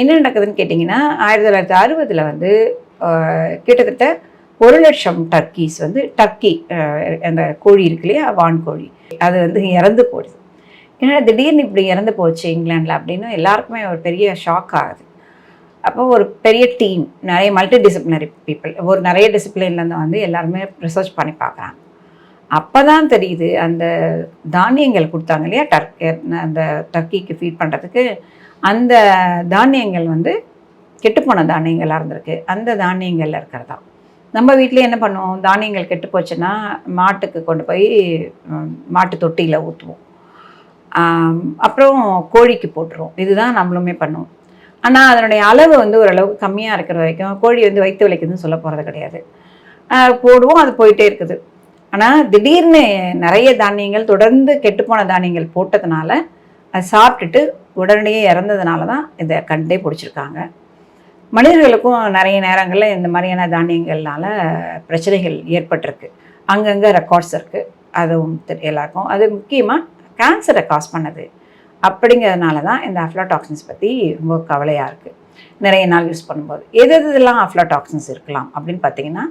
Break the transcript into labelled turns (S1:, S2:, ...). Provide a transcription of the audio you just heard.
S1: என்ன நடக்குதுன்னு கேட்டிங்கன்னா ஆயிரத்தி தொள்ளாயிரத்தி அறுபதில் வந்து கிட்டத்தட்ட ஒரு லட்சம் டர்க்கீஸ் வந்து டர்க்கி அந்த கோழி இருக்கு இல்லையா வான்கோழி அது வந்து இறந்து போடுது ஏன்னா திடீர்னு இப்படி இறந்து போச்சு இங்கிலாண்டில் அப்படின்னு எல்லாருக்குமே ஒரு பெரிய ஷாக் ஆகுது. அப்போ ஒரு பெரிய டீம் நிறைய மல்டி டிசிப்ளினரி பீப்புள் ஒரு நிறைய டிசிப்ளின்லேருந்து வந்து எல்லாருமே ரிசர்ச் பண்ணி பார்க்குறாங்க. அப்போ தான் தெரியுது அந்த தானியங்கள் கொடுத்தாங்க இல்லையா டர்க் அந்த டர்க்கிக்கு ஃபீட் பண்ணுறதுக்கு அந்த தானியங்கள் வந்து கெட்டுப்போன தானியங்களாக இருந்திருக்கு. அந்த தானியங்களில் இருக்கிறதா. நம்ம வீட்டில் என்ன பண்ணுவோம் தானியங்கள் கெட்டு போச்சுன்னா மாட்டுக்கு கொண்டு போய் மாட்டு தொட்டியில் ஊற்றுவோம் அப்புறம் கோழிக்கு போட்டுருவோம். இதுதான் நம்மளுமே பண்ணுவோம். ஆனால் அதனுடைய அளவு வந்து ஓரளவுக்கு கம்மியாக இருக்கிற வரைக்கும் கோழி வந்து வயிற்று விலைக்குதுன்னு சொல்ல போகிறது கிடையாது. போடுவோம் அது போயிட்டே இருக்குது. ஆனால் திடீர்னு நிறைய தானியங்கள் தொடர்ந்து கெட்டுப்போன தானியங்கள் போட்டதுனால அது சாப்பிட்டுட்டு உடனடியே இறந்ததுனால தான் இதை கண்டே பிடிச்சிருக்காங்க. மனிதர்களுக்கும் நிறைய நேரங்களில் இந்த மாதிரியான தானியங்கள்னால பிரச்சனைகள் ஏற்பட்டிருக்கு. அங்கங்கே ரெக்கார்ட்ஸ் இருக்குது அதுவும் எல்லாருக்கும். அது முக்கியமாக கேன்சரை காஸ் பண்ணுது. அப்படிங்கிறதுனால தான் இந்த அஃப்லாடாக்சின்ஸ் பற்றி ரொம்ப கவலையாக இருக்குது நிறைய நாள் யூஸ் பண்ணும்போது. எது எதுலாம் அஃப்லாடாக்சின்ஸ் இருக்கலாம் அப்படின்னு பார்த்தீங்கன்னா